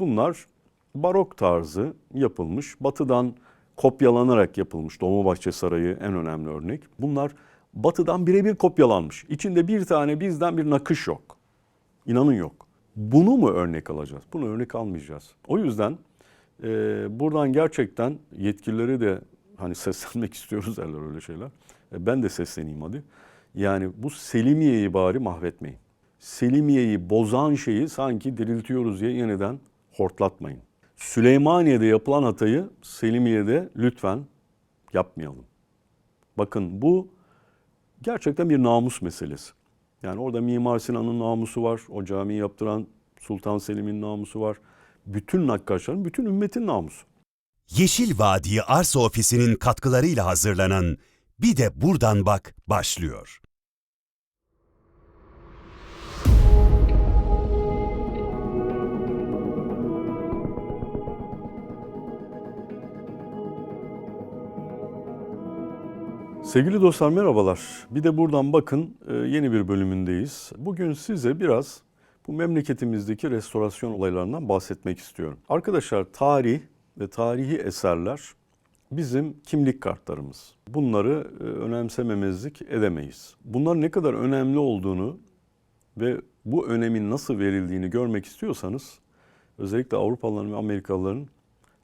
Bunlar barok tarzı yapılmış, batıdan kopyalanarak yapılmış. Dolmabahçe Sarayı en önemli örnek. Bunlar batıdan birebir kopyalanmış. İçinde bir tane bizden bir nakış yok. İnanın yok. Bunu mu örnek alacağız? Bunu örnek almayacağız. O yüzden e, buradan gerçekten yetkilileri de hani seslenmek istiyoruz derler öyle şeyler. E, ben de sesleneyim hadi. Yani bu Selimiye'yi bari mahvetmeyin. Selimiye'yi bozan şeyi sanki diriltiyoruz diye yeniden hortlatmayın. Süleymaniye'de yapılan hatayı Selimiye'de lütfen yapmayalım. Bakın bu gerçekten bir namus meselesi. Yani orada Mimar Sinan'ın namusu var, o camiyi yaptıran Sultan Selim'in namusu var. Bütün nakkaşların, bütün ümmetin namusu. Yeşil Vadi Arsa Ofisi'nin katkılarıyla hazırlanan Bir de Buradan Bak başlıyor. Sevgili dostlar merhabalar. Bir de buradan bakın e, yeni bir bölümündeyiz. Bugün size biraz bu memleketimizdeki restorasyon olaylarından bahsetmek istiyorum. Arkadaşlar tarih ve tarihi eserler bizim kimlik kartlarımız. Bunları e, önemsememezlik edemeyiz. Bunlar ne kadar önemli olduğunu ve bu önemin nasıl verildiğini görmek istiyorsanız özellikle Avrupalıların ve Amerikalıların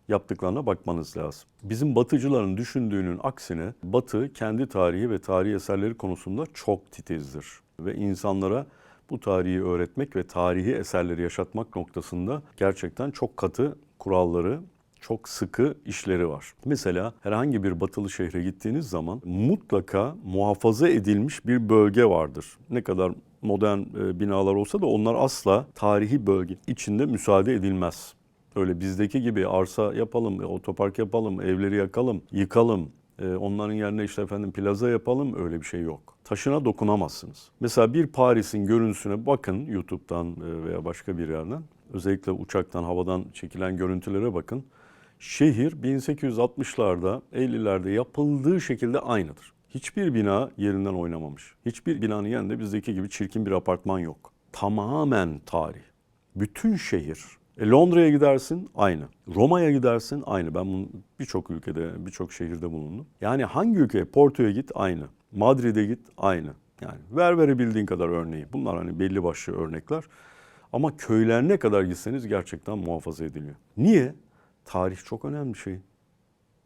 yaptıklarına bakmanız lazım. Bizim batıcıların düşündüğünün aksine batı kendi tarihi ve tarihi eserleri konusunda çok titizdir. Ve insanlara bu tarihi öğretmek ve tarihi eserleri yaşatmak noktasında gerçekten çok katı kuralları, çok sıkı işleri var. Mesela herhangi bir batılı şehre gittiğiniz zaman mutlaka muhafaza edilmiş bir bölge vardır. Ne kadar modern e, binalar olsa da onlar asla tarihi bölge içinde müsaade edilmez. Öyle bizdeki gibi arsa yapalım, otopark yapalım, evleri yakalım, yıkalım. e, onların yerine işte efendim plaza yapalım öyle bir şey yok. Taşına dokunamazsınız. Mesela bir Paris'in görüntüsüne bakın YouTube'dan e, veya başka bir yerden. Özellikle uçaktan, havadan çekilen görüntülere bakın. Şehir 1860'larda, 50'lerde yapıldığı şekilde aynıdır. Hiçbir bina yerinden oynamamış. Hiçbir binanın yanında bizdeki gibi çirkin bir apartman yok. Tamamen tarih. Bütün şehir e, Londra'ya gidersin aynı. Roma'ya gidersin aynı. Ben bunu birçok ülkede, birçok şehirde bulundum. Yani hangi ülkeye? Porto'ya git aynı. Madrid'e git aynı. Yani ver verebildiğin kadar örneği. Bunlar hani belli başlı örnekler. Ama köylerine kadar gitseniz gerçekten muhafaza ediliyor. Niye? Tarih çok önemli bir şey.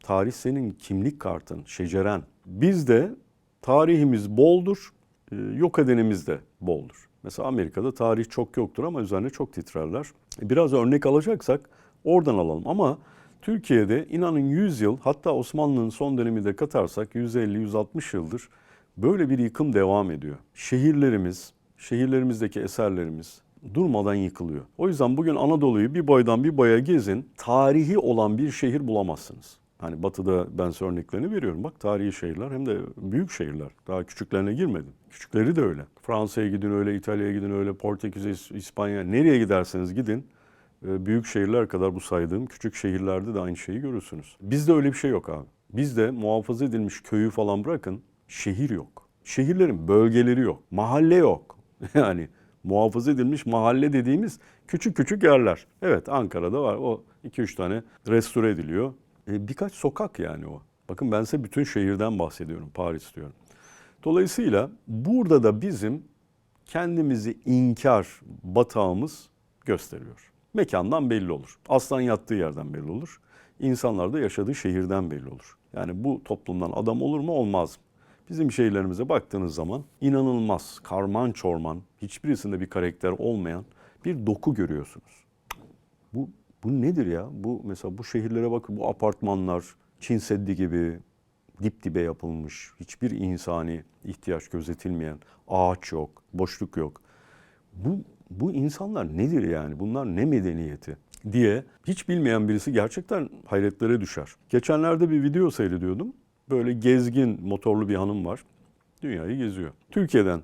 Tarih senin kimlik kartın, şeceren. Bizde tarihimiz boldur, e, yok edenimiz de boldur. Mesela Amerika'da tarih çok yoktur ama üzerine çok titrerler. Biraz örnek alacaksak oradan alalım ama Türkiye'de inanın 100 yıl hatta Osmanlı'nın son dönemi de katarsak 150-160 yıldır böyle bir yıkım devam ediyor. Şehirlerimiz, şehirlerimizdeki eserlerimiz durmadan yıkılıyor. O yüzden bugün Anadolu'yu bir boydan bir boya gezin, tarihi olan bir şehir bulamazsınız. Hani batıda ben size örneklerini veriyorum. Bak tarihi şehirler hem de büyük şehirler. Daha küçüklerine girmedim. Küçükleri de öyle. Fransa'ya gidin öyle, İtalya'ya gidin öyle, Portekiz'e, İspanya nereye giderseniz gidin. e, Büyük şehirler kadar bu saydığım küçük şehirlerde de aynı şeyi görürsünüz. Bizde öyle bir şey yok abi. Bizde muhafaza edilmiş köyü falan bırakın şehir yok. Şehirlerin bölgeleri yok. Mahalle yok. Yani muhafaza edilmiş mahalle dediğimiz küçük küçük yerler. Evet Ankara'da var o 2-3 tane restore ediliyor. E, birkaç sokak yani o. Bakın ben size bütün şehirden bahsediyorum. Paris diyorum. Dolayısıyla burada da bizim kendimizi inkar batağımız gösteriyor. Mekandan belli olur. Aslan yattığı yerden belli olur. İnsanlar da yaşadığı şehirden belli olur. Yani bu toplumdan adam olur mu olmaz mı? Bizim şehirlerimize baktığınız zaman inanılmaz karman çorman, hiçbirisinde bir karakter olmayan bir doku görüyorsunuz. Bu, bu nedir ya? Bu mesela bu şehirlere bakın bu apartmanlar Çin Seddi gibi dip dibe yapılmış. Hiçbir insani ihtiyaç gözetilmeyen ağaç yok, boşluk yok. Bu bu insanlar nedir yani? Bunlar ne medeniyeti diye hiç bilmeyen birisi gerçekten hayretlere düşer. Geçenlerde bir video seyrediyordum. Böyle gezgin motorlu bir hanım var. Dünyayı geziyor. Türkiye'den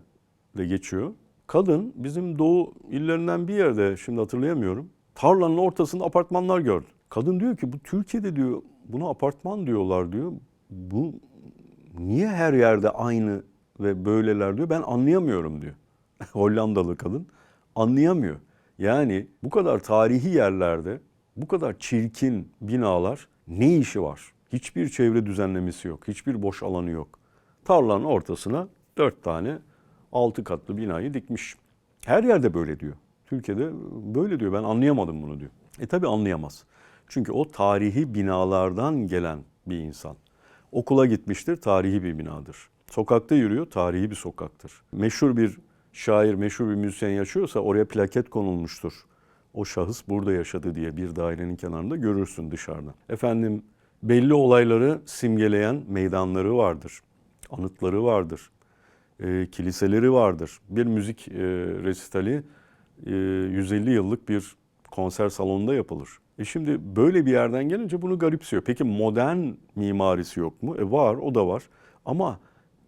de geçiyor. Kadın bizim doğu illerinden bir yerde şimdi hatırlayamıyorum. Tarlanın ortasında apartmanlar gördü. Kadın diyor ki bu Türkiye'de diyor buna apartman diyorlar diyor. Bu niye her yerde aynı ve böyleler diyor ben anlayamıyorum diyor. Hollandalı kadın anlayamıyor. Yani bu kadar tarihi yerlerde bu kadar çirkin binalar ne işi var? Hiçbir çevre düzenlemesi yok. Hiçbir boş alanı yok. Tarlanın ortasına dört tane altı katlı binayı dikmiş. Her yerde böyle diyor. Türkiye'de böyle diyor. Ben anlayamadım bunu diyor. E tabi anlayamaz. Çünkü o tarihi binalardan gelen bir insan. Okula gitmiştir, tarihi bir binadır. Sokakta yürüyor, tarihi bir sokaktır. Meşhur bir şair, meşhur bir müzisyen yaşıyorsa oraya plaket konulmuştur. O şahıs burada yaşadı diye bir dairenin kenarında görürsün dışarıda. Efendim belli olayları simgeleyen meydanları vardır. Anıtları vardır. E, kiliseleri vardır. Bir müzik e, resitali e, 150 yıllık bir konser salonunda yapılır. E şimdi böyle bir yerden gelince bunu garipsiyor. Peki modern mimarisi yok mu? E var, o da var. Ama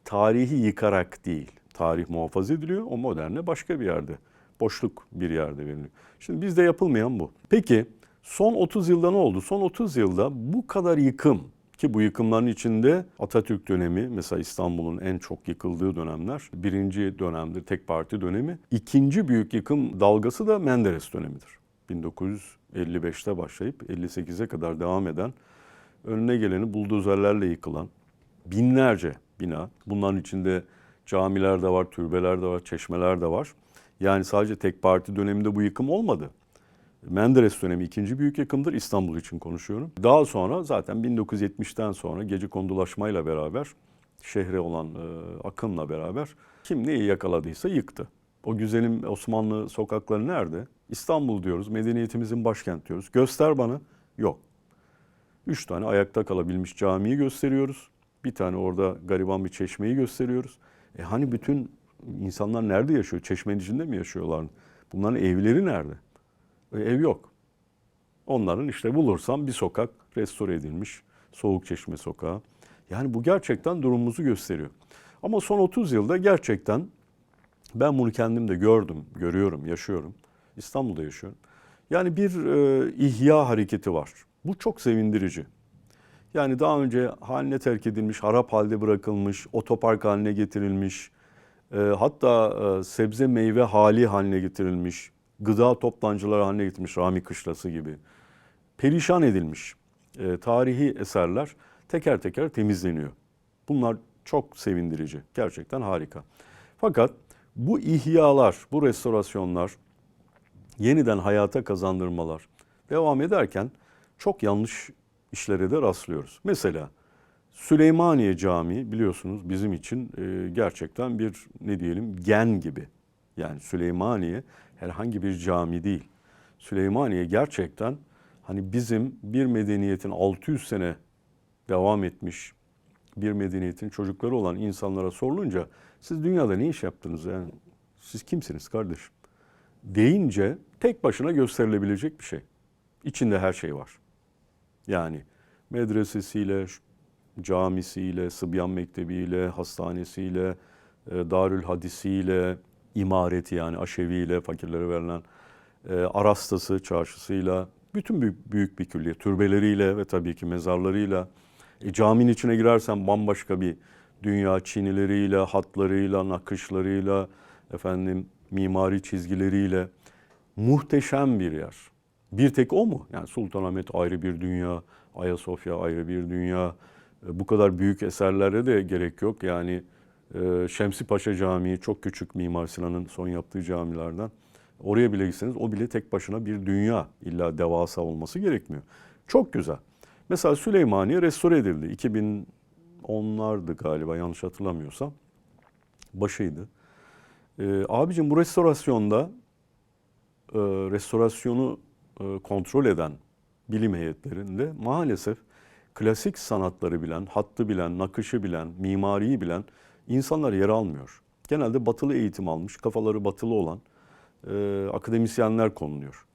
tarihi yıkarak değil. Tarih muhafaza ediliyor, o moderne başka bir yerde. Boşluk bir yerde veriliyor. Şimdi bizde yapılmayan bu. Peki son 30 yılda ne oldu? Son 30 yılda bu kadar yıkım ki bu yıkımların içinde Atatürk dönemi mesela İstanbul'un en çok yıkıldığı dönemler. Birinci dönemdir tek parti dönemi. İkinci büyük yıkım dalgası da Menderes dönemidir. 1955'te başlayıp 58'e kadar devam eden önüne geleni buldozerlerle yıkılan binlerce bina. Bunların içinde camiler de var, türbeler de var, çeşmeler de var. Yani sadece tek parti döneminde bu yıkım olmadı. Menderes dönemi ikinci büyük yıkımdır. İstanbul için konuşuyorum. Daha sonra zaten 1970'ten sonra gece kondulaşmayla beraber şehre olan e, akımla beraber kim neyi yakaladıysa yıktı. O güzelim Osmanlı sokakları nerede? İstanbul diyoruz, medeniyetimizin başkent diyoruz. Göster bana. Yok. Üç tane ayakta kalabilmiş camiyi gösteriyoruz. Bir tane orada gariban bir çeşmeyi gösteriyoruz. E hani bütün insanlar nerede yaşıyor? Çeşmenin içinde mi yaşıyorlar? Bunların evleri nerede? E, ev yok. Onların işte bulursam bir sokak restore edilmiş. Soğuk Çeşme Sokağı. Yani bu gerçekten durumumuzu gösteriyor. Ama son 30 yılda gerçekten ben bunu kendim de gördüm, görüyorum, yaşıyorum. İstanbul'da yaşıyorum. Yani bir e, ihya hareketi var. Bu çok sevindirici. Yani daha önce haline terk edilmiş, harap halde bırakılmış, otopark haline getirilmiş, e, hatta e, sebze meyve hali haline getirilmiş, gıda toplancıları haline getirilmiş, Rami Kışlası gibi. Perişan edilmiş e, tarihi eserler teker teker temizleniyor. Bunlar çok sevindirici, gerçekten harika. Fakat bu ihyalar, bu restorasyonlar, yeniden hayata kazandırmalar devam ederken çok yanlış işlere de rastlıyoruz. Mesela Süleymaniye Camii biliyorsunuz bizim için e, gerçekten bir ne diyelim gen gibi. Yani Süleymaniye herhangi bir cami değil. Süleymaniye gerçekten hani bizim bir medeniyetin 600 sene devam etmiş bir medeniyetin çocukları olan insanlara sorulunca siz dünyada ne iş yaptınız yani siz kimsiniz kardeşim deyince tek başına gösterilebilecek bir şey. İçinde her şey var. Yani medresesiyle, camisiyle, Sıbyan Mektebiyle, hastanesiyle, e, Darül Hadisiyle, imareti yani aşeviyle, fakirlere verilen e, arastası, çarşısıyla, bütün büyük, büyük bir külliye, türbeleriyle ve tabii ki mezarlarıyla. E, caminin içine girersen bambaşka bir dünya çinileriyle, hatlarıyla, nakışlarıyla, efendim mimari çizgileriyle muhteşem bir yer. Bir tek o mu? Yani Sultanahmet ayrı bir dünya, Ayasofya ayrı bir dünya. E, Bu kadar büyük eserlere de gerek yok. Yani Şemsi Paşa Camii çok küçük Mimar Sinan'ın son yaptığı camilerden. Oraya bile gitseniz o bile tek başına bir dünya. İlla devasa olması gerekmiyor. Çok güzel. Mesela Süleymaniye restore edildi. 2010'lardı galiba yanlış hatırlamıyorsam. Başıydı. Ee, abicim bu restorasyonda e, restorasyonu e, kontrol eden bilim heyetlerinde maalesef klasik sanatları bilen, hattı bilen, nakışı bilen, mimariyi bilen insanlar yer almıyor. Genelde batılı eğitim almış, kafaları batılı olan e, akademisyenler konuluyor.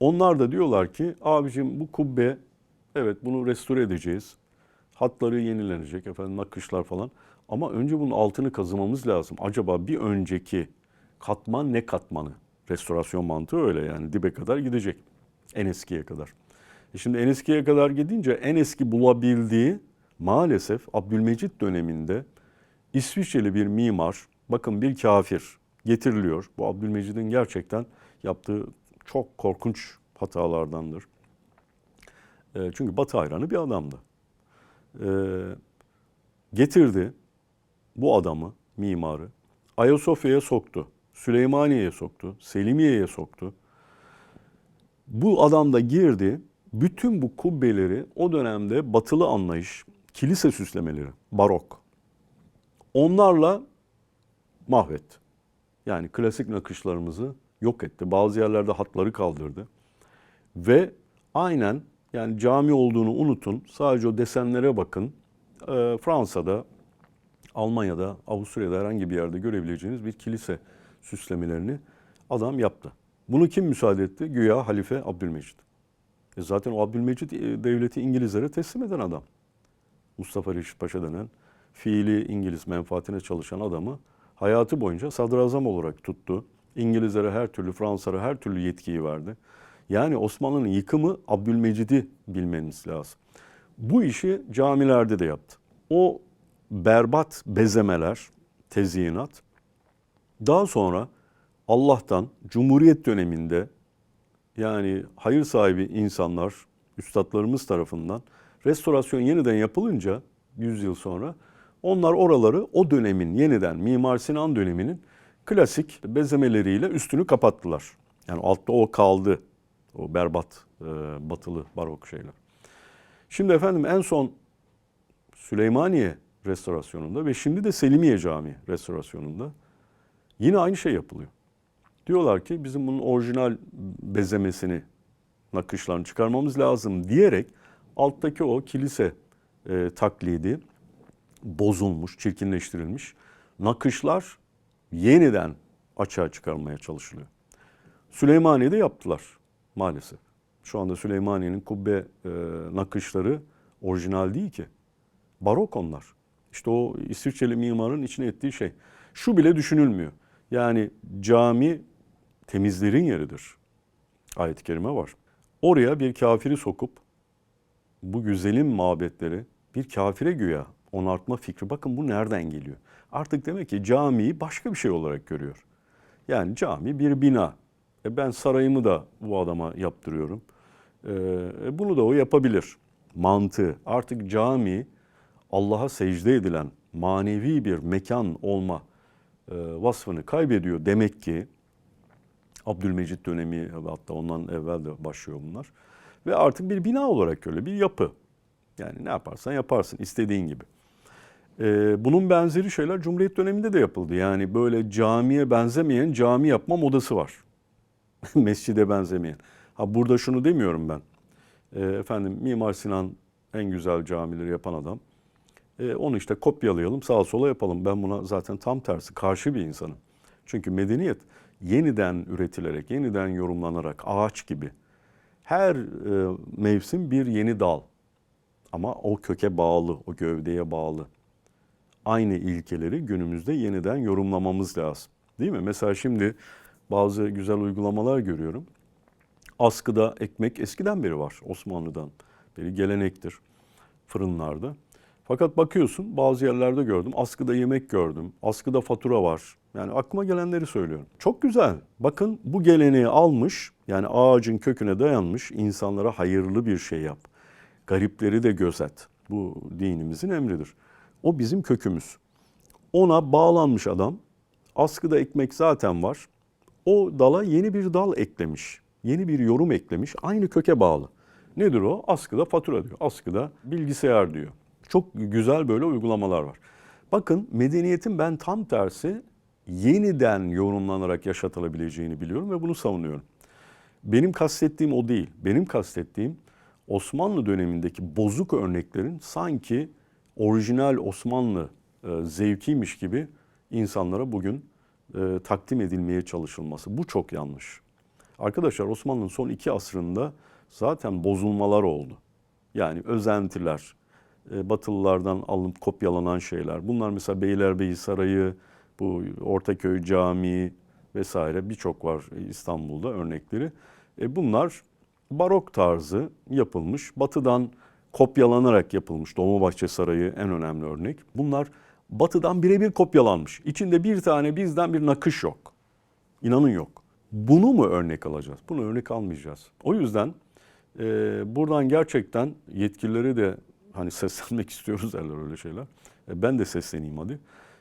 Onlar da diyorlar ki abicim bu kubbe evet bunu restore edeceğiz. Hatları yenilenecek efendim nakışlar falan. Ama önce bunun altını kazımamız lazım. Acaba bir önceki katman ne katmanı? Restorasyon mantığı öyle yani dibe kadar gidecek. En eskiye kadar. E şimdi en eskiye kadar gidince en eski bulabildiği maalesef Abdülmecit döneminde İsviçreli bir mimar, bakın bir kafir getiriliyor. Bu Abdülmecid'in gerçekten yaptığı çok korkunç hatalardandır. E, çünkü Batı hayranı bir adamdı. E, getirdi bu adamı, mimarı, Ayasofya'ya soktu, Süleymaniye'ye soktu, Selimiye'ye soktu. Bu adam da girdi, bütün bu kubbeleri o dönemde batılı anlayış, kilise süslemeleri, barok. Onlarla mahvetti. Yani klasik nakışlarımızı yok etti. Bazı yerlerde hatları kaldırdı. Ve aynen yani cami olduğunu unutun. Sadece o desenlere bakın. Ee, Fransa'da, Almanya'da, Avusturya'da herhangi bir yerde görebileceğiniz bir kilise süslemelerini adam yaptı. Bunu kim müsaade etti? Güya Halife Abdülmecid. E zaten o Abdülmecid e, devleti İngilizlere teslim eden adam. Mustafa Reşit Paşa denen fiili İngiliz menfaatine çalışan adamı hayatı boyunca sadrazam olarak tuttu. İngilizlere her türlü, Fransızlara her türlü yetkiyi verdi. Yani Osmanlı'nın yıkımı Abdülmecid'i bilmeniz lazım. Bu işi camilerde de yaptı. O berbat bezemeler, tezyinat daha sonra Allah'tan Cumhuriyet döneminde yani hayır sahibi insanlar, üstadlarımız tarafından restorasyon yeniden yapılınca 100 yıl sonra onlar oraları o dönemin yeniden Mimar Sinan döneminin klasik bezemeleriyle üstünü kapattılar. Yani altta o kaldı. O berbat, e, batılı, barok şeyler. Şimdi efendim en son Süleymaniye restorasyonunda ve şimdi de Selimiye Camii restorasyonunda yine aynı şey yapılıyor. Diyorlar ki bizim bunun orijinal bezemesini, nakışlarını çıkarmamız lazım diyerek alttaki o kilise e, taklidi bozulmuş, çirkinleştirilmiş nakışlar yeniden açığa çıkarmaya çalışılıyor. Süleymaniye'de yaptılar maalesef. Şu anda Süleymaniye'nin kubbe e, nakışları orijinal değil ki. Barok onlar. İşte o İsviçreli mimarın içine ettiği şey. Şu bile düşünülmüyor. Yani cami temizlerin yeridir. Ayet-i kerime var. Oraya bir kafiri sokup bu güzelim mabetleri bir kafire güya onartma fikri. Bakın bu nereden geliyor? Artık demek ki camiyi başka bir şey olarak görüyor. Yani cami bir bina. E ben sarayımı da bu adama yaptırıyorum. E, bunu da o yapabilir. Mantığı. Artık cami Allah'a secde edilen manevi bir mekan olma e, vasfını kaybediyor. Demek ki Abdülmecit dönemi hatta ondan evvel de başlıyor bunlar. Ve artık bir bina olarak öyle bir yapı. Yani ne yaparsan yaparsın istediğin gibi. Ee, bunun benzeri şeyler Cumhuriyet döneminde de yapıldı. Yani böyle camiye benzemeyen cami yapma modası var. Mescide benzemeyen. Ha burada şunu demiyorum ben. Ee, efendim Mimar Sinan en güzel camileri yapan adam. Ee, onu işte kopyalayalım sağa sola yapalım. Ben buna zaten tam tersi karşı bir insanım. Çünkü medeniyet yeniden üretilerek, yeniden yorumlanarak ağaç gibi her e, mevsim bir yeni dal. Ama o köke bağlı, o gövdeye bağlı. Aynı ilkeleri günümüzde yeniden yorumlamamız lazım. Değil mi? Mesela şimdi bazı güzel uygulamalar görüyorum. Askıda ekmek eskiden beri var. Osmanlı'dan beri gelenektir fırınlarda. Fakat bakıyorsun bazı yerlerde gördüm. Askıda yemek gördüm. Askıda fatura var. Yani aklıma gelenleri söylüyorum. Çok güzel. Bakın bu geleneği almış. Yani ağacın köküne dayanmış. insanlara hayırlı bir şey yap. Garipleri de gözet. Bu dinimizin emridir. O bizim kökümüz. Ona bağlanmış adam. Askıda ekmek zaten var. O dala yeni bir dal eklemiş. Yeni bir yorum eklemiş. Aynı köke bağlı. Nedir o? Askıda fatura diyor. Askıda bilgisayar diyor. Çok güzel böyle uygulamalar var. Bakın medeniyetin ben tam tersi yeniden yorumlanarak yaşatılabileceğini biliyorum ve bunu savunuyorum. Benim kastettiğim o değil. Benim kastettiğim Osmanlı dönemindeki bozuk örneklerin sanki orijinal Osmanlı e, zevkiymiş gibi insanlara bugün e, takdim edilmeye çalışılması. Bu çok yanlış. Arkadaşlar Osmanlı'nın son iki asrında zaten bozulmalar oldu. Yani özentiler, e, Batılılardan alınıp kopyalanan şeyler. Bunlar mesela Beylerbeyi Sarayı, bu Ortaköy Camii vesaire birçok var İstanbul'da örnekleri. E bunlar barok tarzı yapılmış, batıdan kopyalanarak yapılmış. Dolmabahçe Sarayı en önemli örnek. Bunlar batıdan birebir kopyalanmış. İçinde bir tane bizden bir nakış yok. İnanın yok. Bunu mu örnek alacağız? Bunu örnek almayacağız. O yüzden e, buradan gerçekten yetkilileri de hani seslenmek istiyoruz derler öyle şeyler. E, ben de sesleneyim hadi.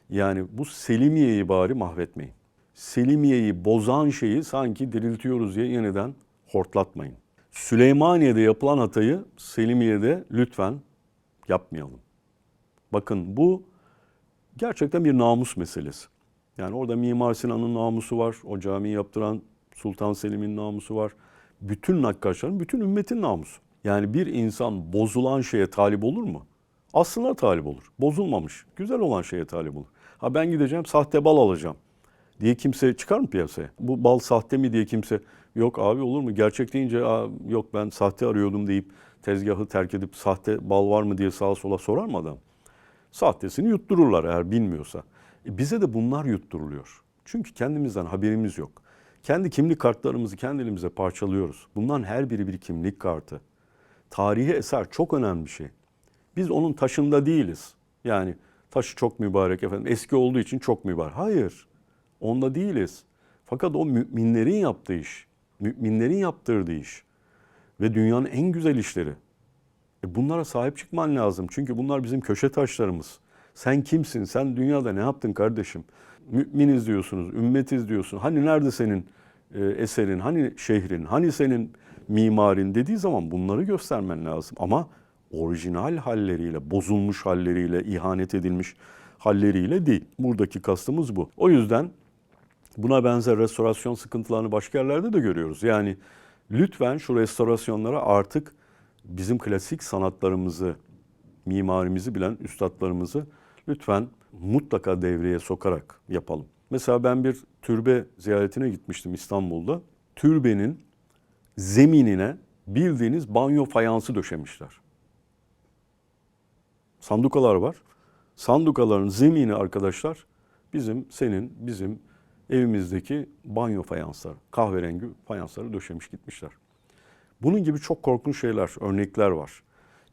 Yani bu Selimiye'yi bari mahvetmeyin. Selimiye'yi bozan şeyi sanki diriltiyoruz diye yeniden hortlatmayın. Süleymaniye'de yapılan hatayı Selimiye'de lütfen yapmayalım. Bakın bu gerçekten bir namus meselesi. Yani orada Mimar Sinan'ın namusu var, o camiyi yaptıran Sultan Selim'in namusu var. Bütün nakkaşların, bütün ümmetin namusu. Yani bir insan bozulan şeye talip olur mu? Aslına talip olur. Bozulmamış, güzel olan şeye talip olur. Ha ben gideceğim sahte bal alacağım diye kimse çıkar mı piyasaya? Bu bal sahte mi diye kimse yok abi olur mu? Gerçek deyince "Aa, yok ben sahte arıyordum deyip tezgahı terk edip sahte bal var mı diye sağa sola sorar mı adam? Sahtesini yuttururlar eğer bilmiyorsa. E bize de bunlar yutturuluyor. Çünkü kendimizden haberimiz yok. Kendi kimlik kartlarımızı kendi parçalıyoruz. Bunların her biri bir kimlik kartı. Tarihi eser çok önemli bir şey. Biz onun taşında değiliz. Yani taşı çok mübarek efendim eski olduğu için çok mübarek. Hayır. Onda değiliz. Fakat o müminlerin yaptığı iş, müminlerin yaptırdığı iş ve dünyanın en güzel işleri. E bunlara sahip çıkman lazım. Çünkü bunlar bizim köşe taşlarımız. Sen kimsin? Sen dünyada ne yaptın kardeşim? Müminiz diyorsunuz, ümmetiz diyorsun. Hani nerede senin e, eserin, hani şehrin, hani senin mimarin dediği zaman bunları göstermen lazım. Ama orijinal halleriyle, bozulmuş halleriyle, ihanet edilmiş halleriyle değil. Buradaki kastımız bu. O yüzden buna benzer restorasyon sıkıntılarını başka yerlerde de görüyoruz. Yani lütfen şu restorasyonlara artık bizim klasik sanatlarımızı, mimarimizi bilen üstadlarımızı lütfen mutlaka devreye sokarak yapalım. Mesela ben bir türbe ziyaretine gitmiştim İstanbul'da. Türbenin zeminine bildiğiniz banyo fayansı döşemişler. Sandukalar var. Sandukaların zemini arkadaşlar bizim, senin, bizim evimizdeki banyo fayansları, kahverengi fayansları döşemiş gitmişler. Bunun gibi çok korkunç şeyler, örnekler var.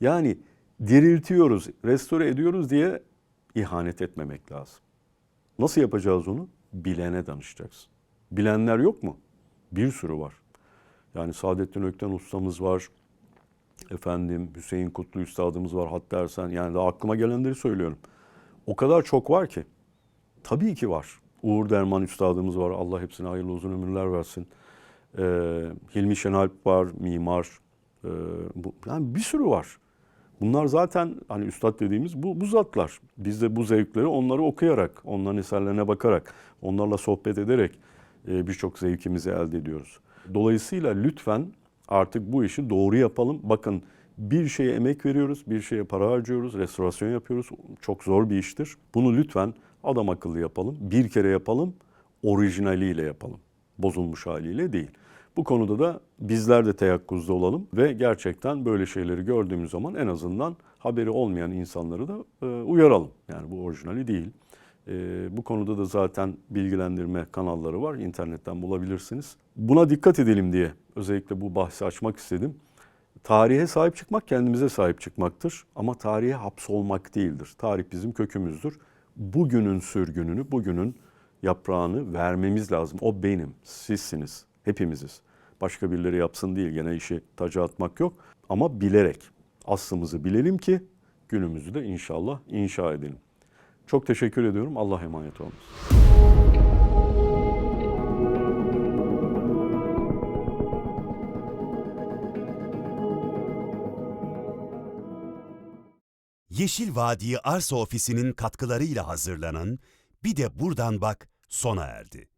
Yani diriltiyoruz, restore ediyoruz diye ihanet etmemek lazım. Nasıl yapacağız onu? Bilene danışacaksın. Bilenler yok mu? Bir sürü var. Yani Saadettin Ökten ustamız var. Efendim Hüseyin Kutlu üstadımız var. Hatta Ersen yani daha aklıma gelenleri söylüyorum. O kadar çok var ki. Tabii ki var. Uğur Derman üstadımız var. Allah hepsine hayırlı uzun ömürler versin. Ee, Hilmi Şenalp var, mimar. Ee, bu, yani bir sürü var. Bunlar zaten hani üstad dediğimiz bu, bu zatlar. Biz de bu zevkleri onları okuyarak, onların eserlerine bakarak, onlarla sohbet ederek e, birçok zevkimizi elde ediyoruz. Dolayısıyla lütfen artık bu işi doğru yapalım. Bakın bir şeye emek veriyoruz, bir şeye para harcıyoruz, restorasyon yapıyoruz. Çok zor bir iştir. Bunu lütfen adam akıllı yapalım. Bir kere yapalım, orijinaliyle yapalım. Bozulmuş haliyle değil. Bu konuda da bizler de teyakkuzda olalım ve gerçekten böyle şeyleri gördüğümüz zaman en azından haberi olmayan insanları da e, uyaralım. Yani bu orijinali değil. E, bu konuda da zaten bilgilendirme kanalları var. İnternetten bulabilirsiniz. Buna dikkat edelim diye özellikle bu bahsi açmak istedim. Tarihe sahip çıkmak kendimize sahip çıkmaktır ama tarihe hapsolmak değildir. Tarih bizim kökümüzdür. Bugünün sürgününü, bugünün yaprağını vermemiz lazım. O benim, sizsiniz, hepimiziz. Başka birileri yapsın değil, gene işi taca atmak yok. Ama bilerek, aslımızı bilelim ki günümüzü de inşallah inşa edelim. Çok teşekkür ediyorum. Allah emanet olun. Yeşil Vadi Arsa Ofisi'nin katkılarıyla hazırlanan Bir de Buradan Bak sona erdi.